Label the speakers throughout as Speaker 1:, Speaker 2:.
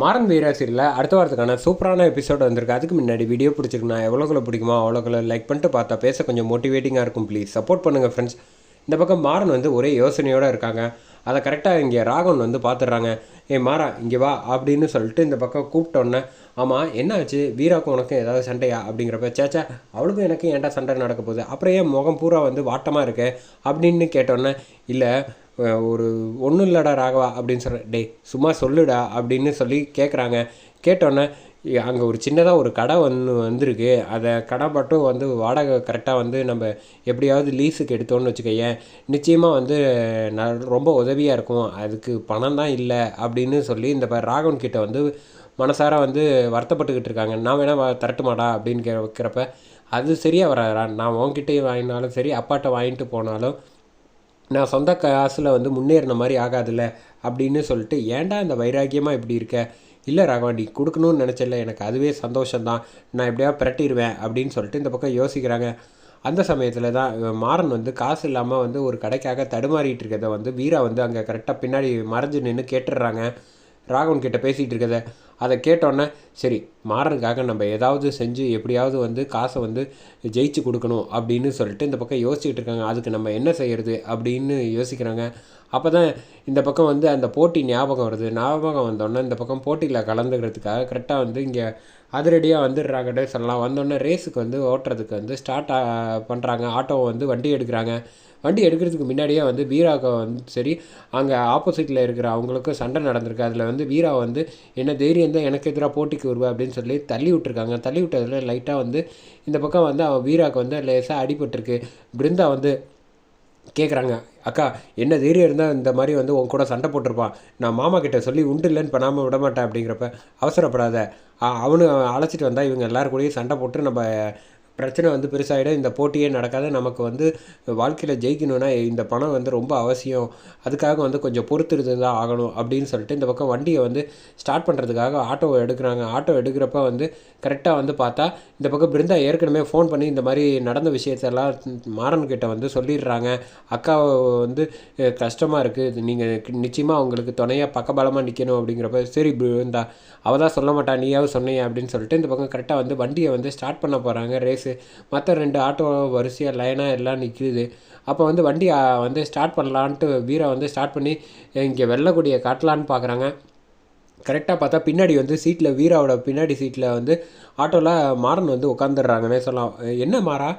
Speaker 1: மாறன் வீராசிரியில் அடுத்த வாரத்துக்கான சூப்பரான எபிசோட் வந்திருக்கு. அதுக்கு முன்னாடி வீடியோ பிடிச்சிருக்குண்ணா எவ்வளோக்குள்ள பிடிக்குமோ அவ்வளோக்குள்ள லைக் பண்ணிட்டு பார்த்தா பேச கொஞ்சம் மோட்டிவேட்டிங்காக இருக்கும் ப்ளீஸ் சப்போர்ட் பண்ணுங்கள் ஃப்ரெண்ட்ஸ் இந்த பக்கம் மாறன் வந்து ஒரே யோசனையோடு இருக்காங்க. அதை கரெக்டாக இங்கே ராகவன் வந்து பார்த்துடுறாங்க. ஏ மாறா இங்கே வா அப்படின்னு சொல்லிட்டு இந்த பக்கம் கூப்பிட்டோன்னே ஆமாம் என்னாச்சு? வீராக்கும் உனக்கும் ஏதாவது சண்டையா? அப்படிங்கிறப்ப சேச்சா அவளுக்கும் எனக்கும் ஏன்டா சண்டை நடக்க போகுது? அப்புறம் ஏன் முகம் பூரா வந்து வாட்டமாக இருக்கு? அப்படின்னு கேட்டோன்னே இல்லை ஒரு ஒன்றும் இல்லைடா ராகவா அப்படின்னு சொல்கிறேன் டேய் சும்மா சொல்லுடா அப்படின்னு சொல்லி கேட்குறாங்க கேட்டோன்னே அங்கே ஒரு சின்னதாக ஒரு கடை ஒன்று வந்திருக்கு. அதை கடை மட்டும் வந்து வாடகை கரெக்டாக வந்து நம்ம எப்படியாவது லீஸுக்கு எடுத்தோன்னு வச்சுக்கோயேன். நிச்சயமாக வந்து நான் ரொம்ப உதவியாக இருக்கும். அதுக்கு பணம் தான் இல்லை அப்படின்னு சொல்லி இந்த ராகவன் கிட்ட வந்து மனசார வந்து வருத்தப்பட்டுக்கிட்டு இருக்காங்க. நான் வேணால் தரட்டுமாடா அப்படின்னு கே வைக்கிறப்ப அது சரியாக வராதா நான் உன்கிட்டயும் வாங்கினாலும் சரி அப்பாட்ட வாங்கிட்டு போனாலும் நான் சொந்த காசில் வந்து முன்னேறின மாதிரி ஆகாதுல்ல அப்படின்னு சொல்லிட்டு ஏன்டா இந்த வைராக்கியமாக இப்படி இருக்க? இல்லை ராகவாண்டி கொடுக்கணும்னு நினச்சல எனக்கு அதுவே சந்தோஷம்தான். நான் எப்படியா பிரட்டிடுவேன் அப்படின்னு சொல்லிட்டு இந்த பக்கம் யோசிக்கிறாங்க. அந்த சமயத்தில் தான் மாறன் வந்து காசு இல்லாமல் வந்து ஒரு கடைக்காக தடுமாறிட்டு இருக்கிறத வந்து வீரா வந்து அங்கே கரெக்டாக பின்னாடி மறைஞ்சு நின்று கேட்டுடுறாங்க. ராகவன் கிட்ட பேசிகிட்டு இருக்கதை அதை கேட்டோன்னே சரி மாறனுக்காக நம்ம ஏதாவது செஞ்சு எப்படியாவது வந்து காசை வந்து ஜெயிச்சு கொடுக்கணும் அப்படின்னு சொல்லிட்டு இந்த பக்கம் யோசிச்சுட்டு இருக்காங்க. அதுக்கு நம்ம என்ன செய்கிறது அப்படின்னு யோசிக்கிறாங்க. அப்போ தான் இந்த பக்கம் வந்து அந்த போட்டி ஞாபகம் வருது. ஞாபகம் வந்தோடனே இந்த பக்கம் போட்டியில் கலந்துக்கிறதுக்காக கரெக்டாக வந்து இங்கே அதிரடியாக வந்துடுறாங்கன்னு சொல்லலாம். வந்தோடனே ரேஸுக்கு வந்து ஓட்டுறதுக்கு வந்து ஸ்டார்ட் பண்ணுறாங்க ஆட்டோவை வந்து வண்டி எடுக்கிறாங்க. வண்டி எடுக்கிறதுக்கு முன்னாடியே வந்து வீராவுக்கு வந்து சரி அங்கே ஆப்போசிட்டில் இருக்கிற அவங்களுக்கும் சண்டை நடந்திருக்கு. அதில் வந்து வீரா வந்து என்ன தைரியம் தான் எனக்கு எதிராக போட்டிக்கு வருவா? அப்படின்னு சொல்லி தள்ளி விட்டுருக்காங்க. தள்ளி விட்டதில் லைட்டாக வந்து இந்த பக்கம் வந்து அவன் வீராவுக்கு வந்து லேசாக அடிபட்டிருக்கு. பிருந்தா வந்து கேட்குறாங்க அக்கா என்ன தைரியம் இருந்தால் இந்த மாதிரி வந்து உன் கூட சண்டை போட்டிருப்பான். நான் மாமா கிட்டே சொல்லி உண்டு இல்லைன்னு பண்ணாமல் விட மாட்டேன் அப்படிங்கிறப்ப அவசரப்படாத. அவனு அழைச்சிட்டு வந்தால் இவங்க எல்லாரும் கூடயும் சண்டை போட்டு நம்ம பிரச்சனை வந்து பெருசாகிடும் இந்த போட்டியே நடக்காது. நமக்கு வந்து வாழ்க்கையில் ஜெயிக்கணும்னா இந்த பணம் வந்து ரொம்ப அவசியம். அதுக்காக வந்து கொஞ்சம் பொறுத்து தான் ஆகணும் அப்படின்னு சொல்லிட்டு இந்த பக்கம் வண்டியை வந்து ஸ்டார்ட் பண்ணுறதுக்காக ஆட்டோ எடுக்கிறாங்க. ஆட்டோ எடுக்கிறப்ப வந்து கரெக்டாக வந்து பார்த்தா இந்த பக்கம் பிருந்தா ஏற்கனவே ஃபோன் பண்ணி இந்த மாதிரி நடந்த விஷயத்தெல்லாம் மாறன்கிட்ட வந்து சொல்லிடுறாங்க. அக்காவை வந்து கஷ்டமாக இருக்குது நீங்கள் நிச்சயமாக அவங்களுக்கு துணையாக பக்கபலமாக நிற்கணும் அப்படிங்கிறப்ப சரி பிருந்தா அவள் தான் சொல்ல மாட்டா. நீயாவது சொன்னீங்க அப்படின்னு சொல்லிட்டு இந்த பக்கம் கரெக்டாக வந்து வண்டியை வந்து ஸ்டார்ட் பண்ண போகிறாங்க ரேஸ் மற்ற ரெண்டு ஆட்டோ வரிசையாக லைனாக எல்லாம் நிற்கிது அப்போ வந்து வண்டி வந்து ஸ்டார்ட் பண்ணலான்ட்டு வீரை வந்து ஸ்டார்ட் பண்ணி இங்கே வெள்ளக்கூடிய காட்டலான்னு பார்க்குறாங்க கரெக்டாக பார்த்தா பின்னாடி வந்து சீட்டில் வீராவோட பின்னாடி சீட்டில் வந்து ஆட்டோவில் மாறன் வந்து உட்காந்துடுறாங்கன்னே சொல்லலாம். என்ன மாறா?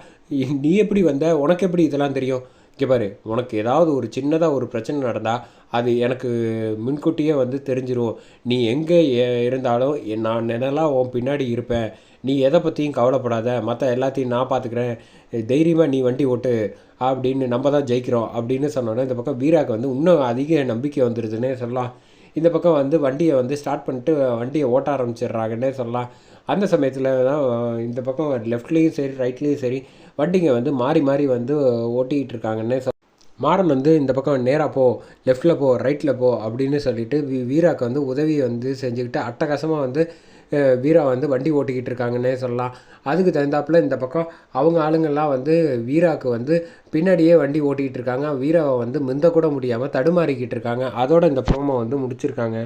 Speaker 1: நீ எப்படி வந்த? உனக்கு எப்படி இதெல்லாம் தெரியும்? இங்கே பாரு உனக்கு ஏதாவது ஒரு சின்னதாக ஒரு பிரச்சனை நடந்தால் அது எனக்கு முன்கூட்டியே வந்து தெரிஞ்சிடும் நீ எங்கே இருந்தாலும் நான் நினலாம் உன் பின்னாடி இருப்பேன் நீ எதை பற்றியும் கவலைப்படாத மற்ற எல்லாத்தையும் நான் பார்த்துக்கிறேன் தைரியமாக நீ வண்டி ஓட்டு அப்படின்னு நம்ம தான் ஜெயிக்கிறோம் அப்படின்னு சொன்னோன்னே இந்த பக்கம் வீராக்கு வந்து இன்னும் அதிக நம்பிக்கை வந்துடுதுன்னே சொல்லலாம். இந்த பக்கம் வந்து வண்டியை வந்து ஸ்டார்ட் பண்ணிட்டு வண்டியை ஓட்ட ஆரம்பிச்சிடுறாங்கன்னே சொல்லலாம். அந்த சமயத்தில் தான் இந்த பக்கம் லெஃப்ட்லேயும் சரி ரைட்லேயும் சரி வண்டிங்க வந்து மாறி மாறி வந்து ஓட்டிக்கிட்டு இருக்காங்கன்னே சொல் மாறன் வந்து இந்த பக்கம் நேராக போ லெஃப்ட்டில் போ ரைட்டில் போ அப்படின்னு சொல்லிட்டு வீ வீராக்கு வந்து உதவி வந்து செஞ்சுக்கிட்டு அட்டகாசமாக வந்து வீரா வந்து வண்டி ஓட்டிக்கிட்டு இருக்காங்கன்னே சொல்லலாம். அதுக்கு தகுந்தாப்புல இந்த பக்கம் அவங்க ஆளுங்கள்லாம் வந்து வீராவுக்கு வந்து பின்னாடியே வண்டி ஓட்டிக்கிட்டு இருக்காங்க. வீராவை வந்து மிந்த கூட முடியாமல் தடுமாறிக்கிட்டு இருக்காங்க. அதோட இந்த ப்ரோமோ வந்து முடிச்சிருக்காங்க.